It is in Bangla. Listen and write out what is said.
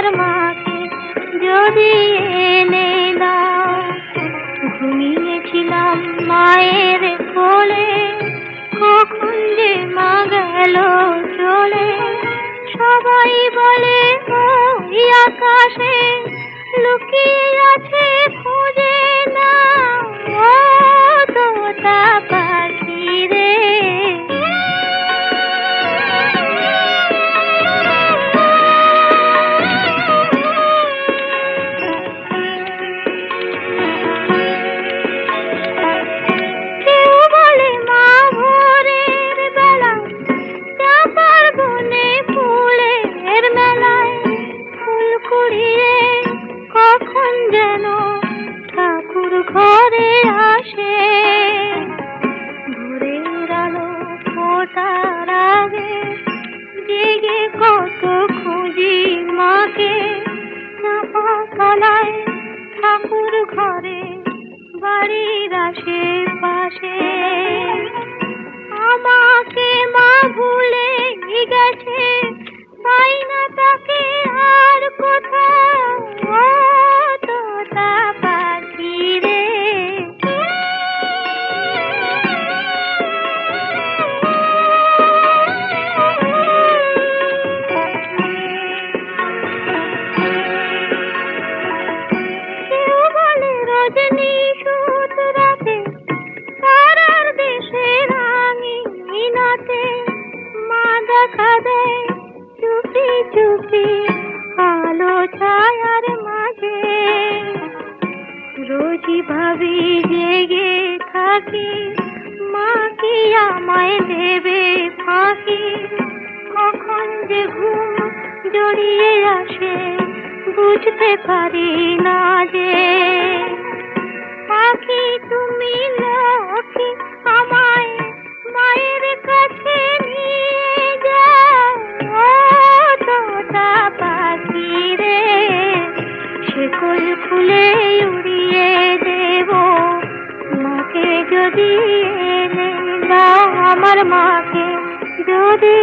আমার মাকে যদি এনে দাও। ঘুমিয়েছিলাম মায়ের কোলে, কখন যে মা গেল চলে। সবাই বলে ওই আকাশে লুকিয়ে আছে ঠাকুর ঘরে বাড়ির আশেপাশে। দেখা দেয় চুপি চুপি আলো ছায়ার মাঝে। রোজই ভাবি জেগে থাকি, মা কি আমায় দেবে ফাঁকি? কখন যে ঘুম জড়িয়ে আসে বুঝতে পারি না। শিকল ফুলে উড়িয়ে দেব। মাকে যদি এনে দাও আমার মাকে যদি